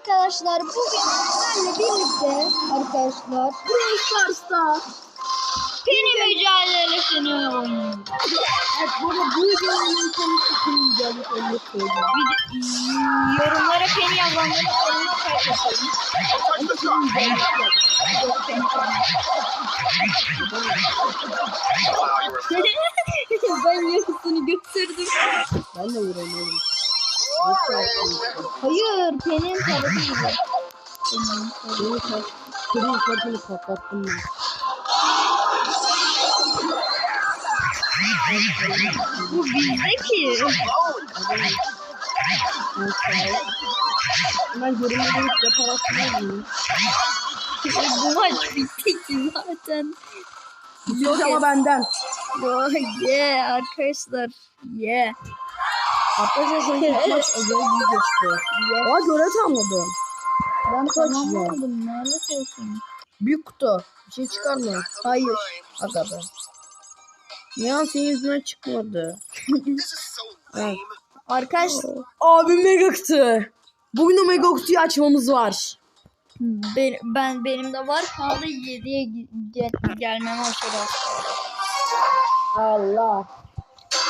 arkadaşlar bugün sizlerle birlikte arkadaşlar Brawl Stars'ta Penny mücadelesini oynuyoruz. Evet burada bu videonun konusu kim mücadele onu söyleyeyim. Bir de, yorumlara Penny yazanları. Ama Yok Penny ben yarısını götürdüm. Ben de yapayım? Hayır. Benim kaç kırın kartını kapattım ben. Bu bizde ki. Ben görünmeden hiç yaparak mıyım? Bu maç bitti ki zaten. Yok ama benden. Oh yeah arkadaşlar. Yeah. Arkadaşlar sanki ilk maç özel bir geçti. Aa görev tamamladım. Ben Kaç ya? tamamladım. Lanet olsun. Büyük kutu. Bir şey çıkar mı? Hayır. Aga be. Ya senin yüzünden çıkmadı. evet. Arkadaşlar Abi mega kutu. Bugün o mega kutuyu açmamız var. ben, ben benim de var. Kaldı 7'ye gel, gelmem aşırı. Allah.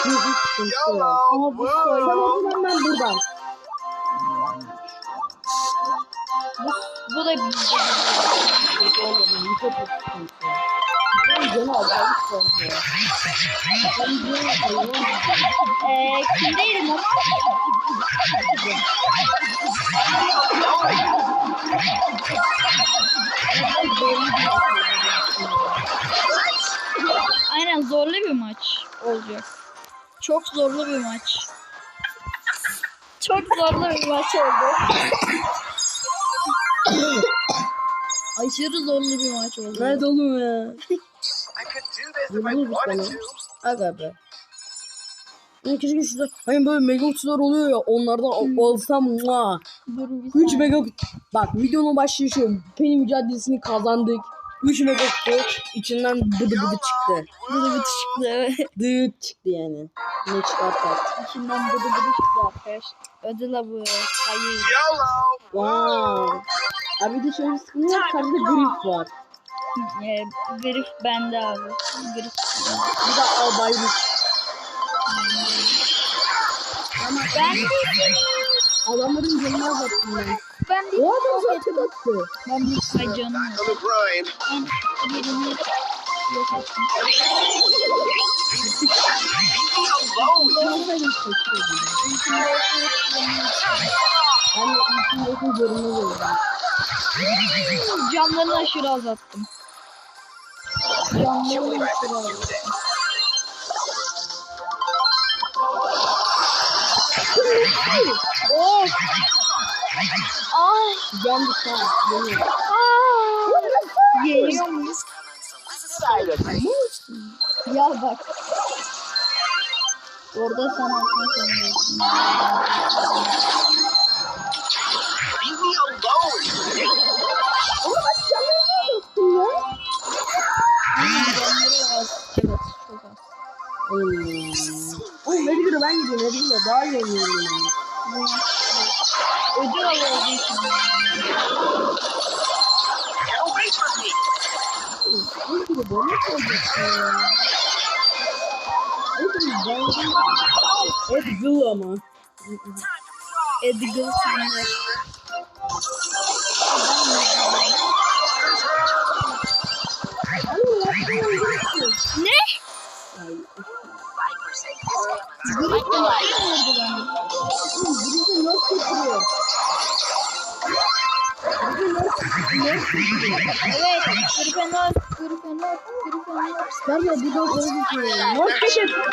Büyük sıkıntı. Ama bu soyun. o zaman ben buradan. Bu, bu da canı acayip Eee kimdeydim ama? Çok zorlu bir maç. Çok zorlu bir maç oldu. Aşırı zorlu bir maç oldu. Nerede oğlum ya? Wanted sana. to. Aga be. Ya keşke şurada hani böyle mega kutular oluyor ya onlardan al- alsam bir 3 saniye. mega. Bak videonun başlayışı Penny mücadelesini kazandık. 3 mega kutu içinden bıdı bıdı çıktı. Bıdı bıdı çıktı. Dıt çıktı yani. Ne çıkarsak. İçinden bıdı bıdı çıktı arkadaşlar. Ödül avı. Hayır. Wow. Abi de şöyle bir sıkıntı var. Karşıda grif var. Ee, grif bende abi. Grif. Bir de albaylık. Ben de Adamların canına baktım ben. ben de O adam zaten attı. ben bir say canım yok. The grind. Ben yerini yok ettim. Alone. Ben de içindeki görünme gördüm. Camlarını aşırı azalttım. Camlarını aşırı azalttım. Of! Ay! Ha. Geliyor. Aa! Geliyor muyuz? Ya bak. Orada sen altına sanıyorsun. Daha ben. Ödül olduğu için. Bileyim bana bileyim ben Hep zıl ama. Edgar Sander. Evet. Gryffindor, Gryffindor, Gryffindor. Ben de bir not getiriyor. Not getiriyor.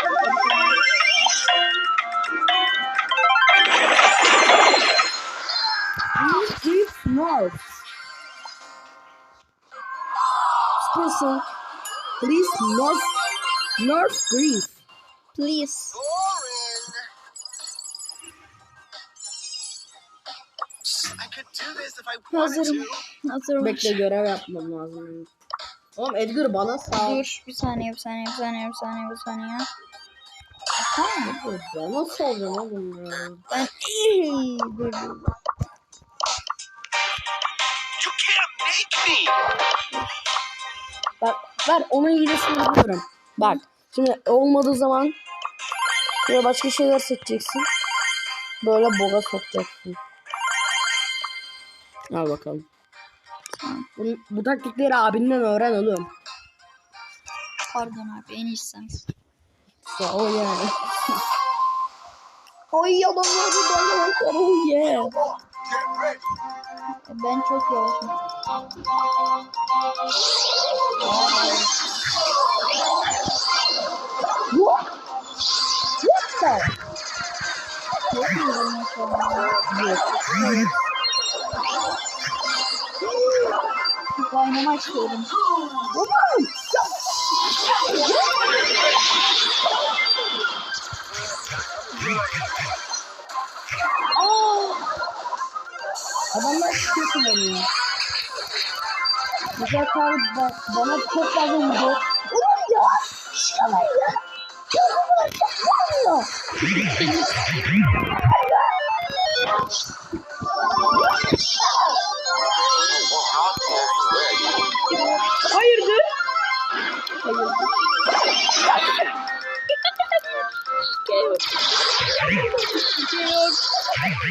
Please North. Sponsor. Please North. North Grief. Please. Hazırım. Hazırım. Bekle görev yapmam lazım. Oğlum Edgar bana sağ. Dur bir saniye bir saniye bir saniye bir saniye bir saniye. Edgar bana sağ oğlum ya. Ben dur dur. Take me. Bak ver onun hilesini biliyorum. Bak şimdi olmadığı zaman böyle başka şeyler seçeceksin. Böyle boga sokacaksın. Al bakalım. Bu, bu taktikleri abinden öğren oğlum. Pardon abi en iyisi sensin. Sağ ol yani. Ay adamlar buradan yavaşlar. Oh yeah. Ben çok yavaşım. What? What the? Şu an. Yok. İstiyorum. Oğlum. Adamlar şey kullanıyor. Mesela karı ba- bana çok fazla vurdu. Ulan ya! Şuna ya! Ya bana çok vuruyor. Back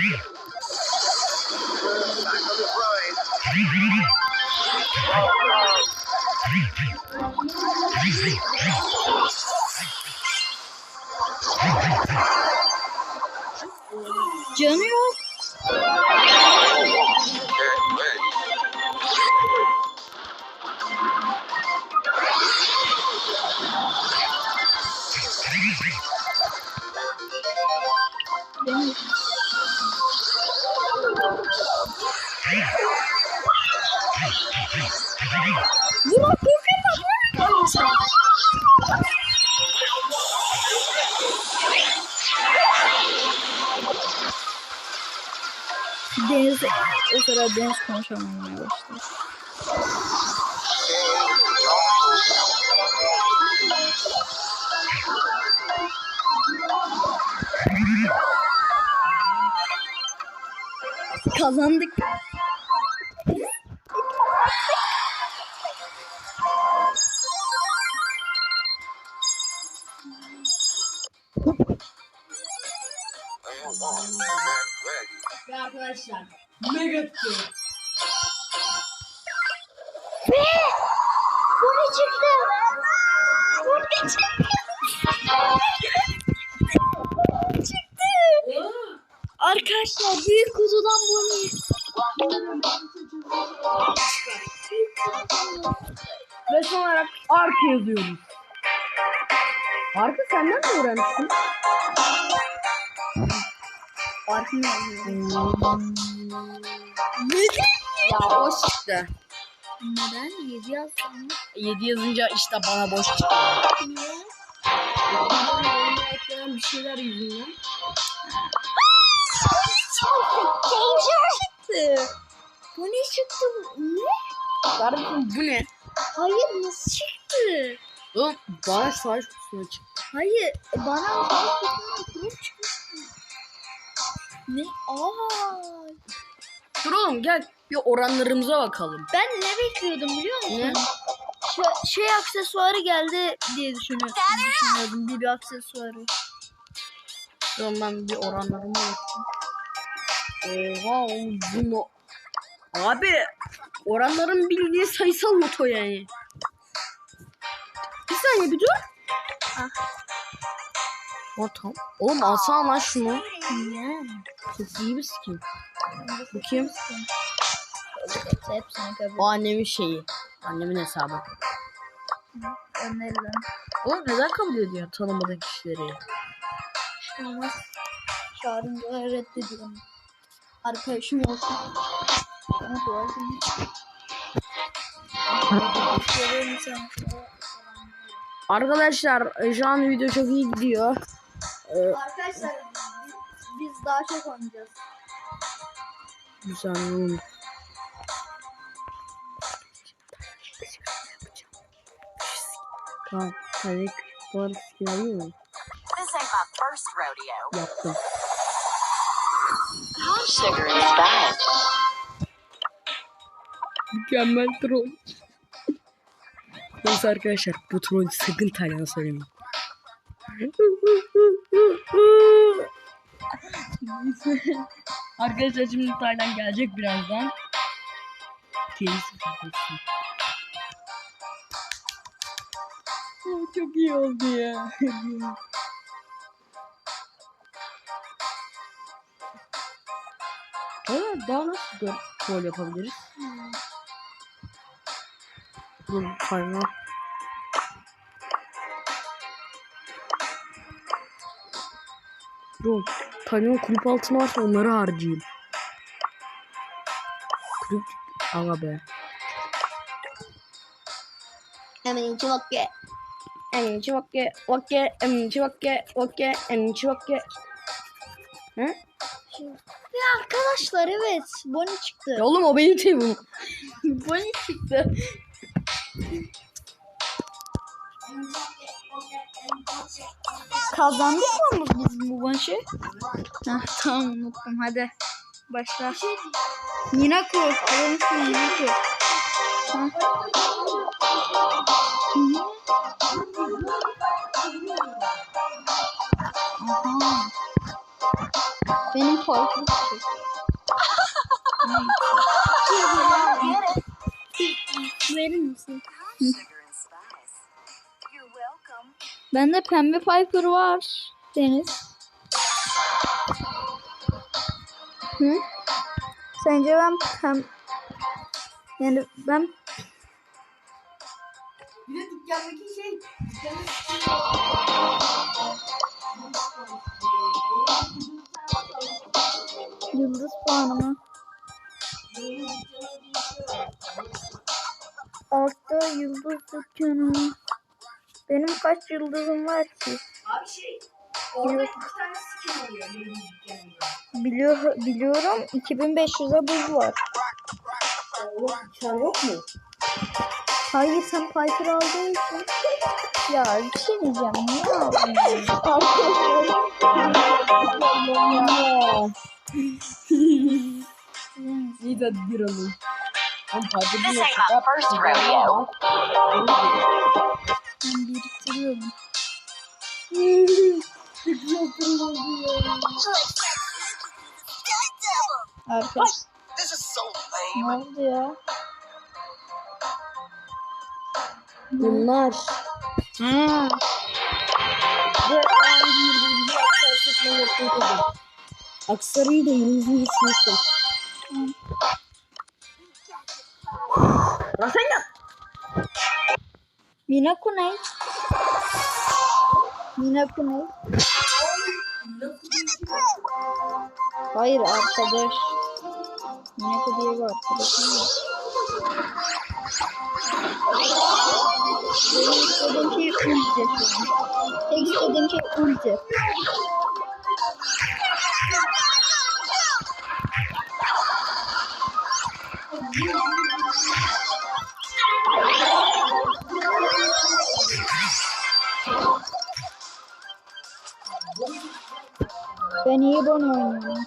o kadar deniz konuşamamaya başladı. Kazandık. Ve arkadaşlar mega tutu. Bu ne çıktı? Bu ne çıktı? çıktı. Arkadaşlar büyük kutudan bu ne? Ve son olarak arka yazıyoruz. Arka senden mi öğrenmiştin? Arka ne yazıyor? Ya o çıktı. Neden? 7 yazdım. 7 yazınca işte bana boş çıktı. Niye? Bir şeyler yüzünden. çıktı. Bu ne çıktı? Ne? Kardeşim bu ne? Hayır nasıl çıktı? Oğlum bana savaş kutusuna çıktı. Hayır bana savaş kutusundan kurup çıkmış. Ne? Aa. Dur oğlum gel bir oranlarımıza bakalım. Ben ne bekliyordum biliyor musun? Ne? Şey, şey aksesuarı geldi diye düşünüyordum. düşünüyordum. Bir, bir aksesuarı. Dur ben bir oranlarıma bakayım. Oha oğlum bunu. Abi oranların bildiği sayısal loto yani. Bir saniye bir dur. Ah. O tam. Oğlum alsana lan şunu. Niye? Çok iyi bir skin. Bu kim? Hepsini kabul. O annemin şeyi. Annemin hesabı. Önerilen. Oğlum neden kabul ediyor tanımadığın kişileri? Olmaz. Çağırınca reddediyorum. Arkadaşım olsun. Bana dua edin. Arkadaşlar şu an video çok iyi gidiyor. Ee, Arkadaşlar biz, biz daha çok oynayacağız. bir saniye. Tamam. Hani bu arada alayım mı? This ain't my first rodeo. Yaptım. How sugar is that? Mükemmel troll. Neyse arkadaşlar bu troll sakın Taylan'a söylemeyin. Arkadaşlar şimdi Taylan gelecek birazdan. Oh, çok iyi oldu ya. Evet daha nasıl troll yapabiliriz? Bu Taylan. Bro, Taylan'ın kulüp altını varsa onları harcayayım. Kulüp... Aga be. Eminci vakke. Eminci vakke, vakke, eminci vakke, vakke, eminci vakke. Hı? Ya arkadaşlar evet. Bonnie çıktı. Ya oğlum o benim team'im. Bonnie çıktı. Kazandık mı biz bu maçı? Heh, tamam unuttum hadi. Başla. Alalım şu Minaku. Heh. Aha. Benim parkur çıktı. Verir misin? Bende pembe Piper var. Deniz. Hı? Sence ben pem... Yani ben... Bir de dükkandaki şey. Yıldız puanımı. Altta yıldız dükkanı. Benim kaç yıldızım var ki? Abi şey. Orada Yok. iki tane skin oluyor. Biliyor, biliyorum 2500'e buz var. Oğlum sen yok mu? Hayır sen Piper aldığın için. Ya bir şey diyeceğim. Niye aldın? İyi de bir alın. This ain't my first rodeo. Ben biriktiriyorum. Arkadaş ne oldu ya? Bunlar. Ha. Aksaray'ı da yıldızını geçmiştim. Lan sen yap. Minaku ne? Minaku ne? Hayır arkadaş. Minaku diye bir arkadaşım var. Benim istediğim şey ulti. Tek istediğim şey ulti. Ben iyi bon oynuyorum.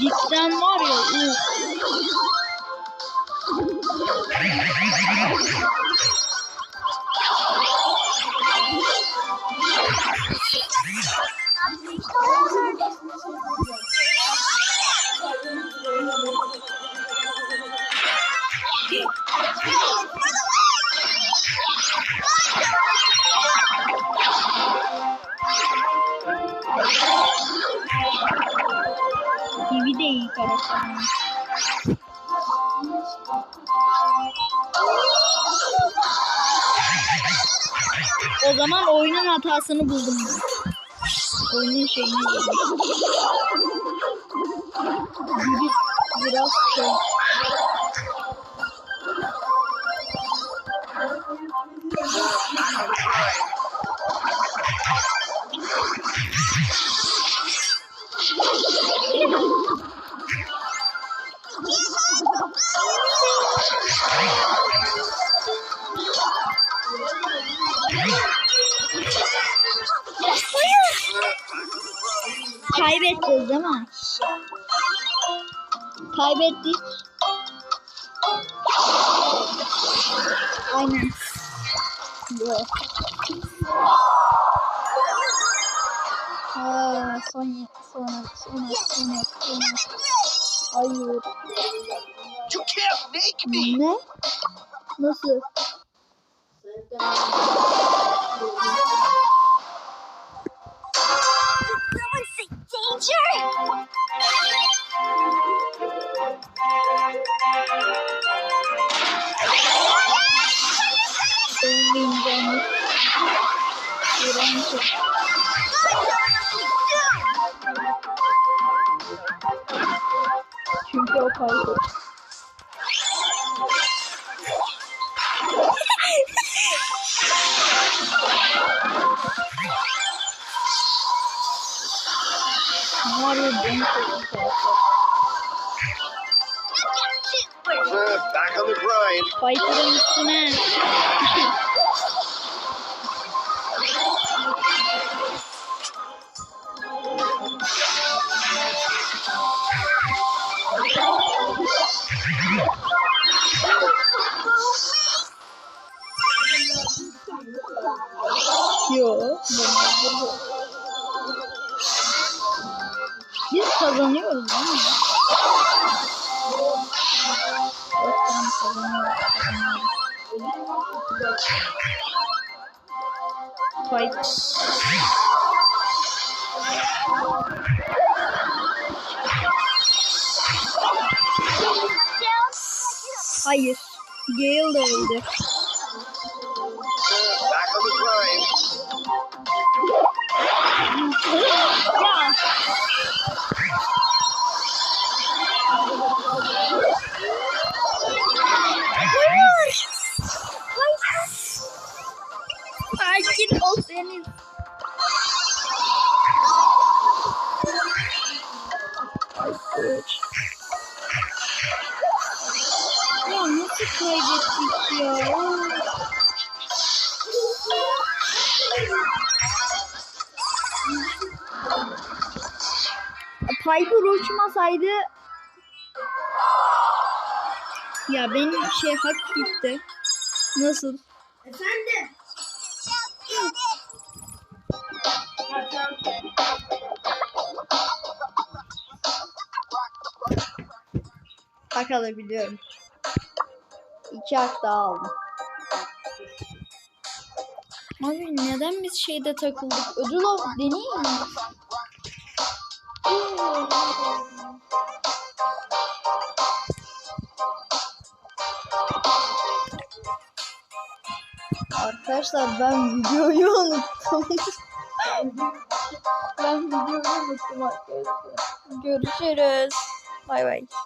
Dipten var ya. Uf. O zaman oyunun hatasını buldum. Oyunun şeyini buldum. Biraz şey. Kaybedeceğiz değil mi? Kaybettik. Aynen. Yok. Aa, son sonra sonra sonra sonra. Hayır. You can't make me. Ne? Nasıl? Var ya ben çok Uh, back on the grind. Viper'ın üstüne. Yo. Biz kazanıyoruz mi? Evet, tamam, kazanıyoruz, kazanıyoruz. Fight. Hayır. Gale de öldü. Sakin ol. Hayır. Ya nasıl kaybettik ya? Piper uçmasaydı ya benim şey hak gitti. Nasıl? Efendim? Hak alabiliyorum. İki hak daha aldım. Abi neden biz şeyde takıldık? Ödül al deneyeyim mi? Arkadaşlar ben videoyu unuttum. ben videoyu unuttum arkadaşlar. Görüşürüz. Bay bay.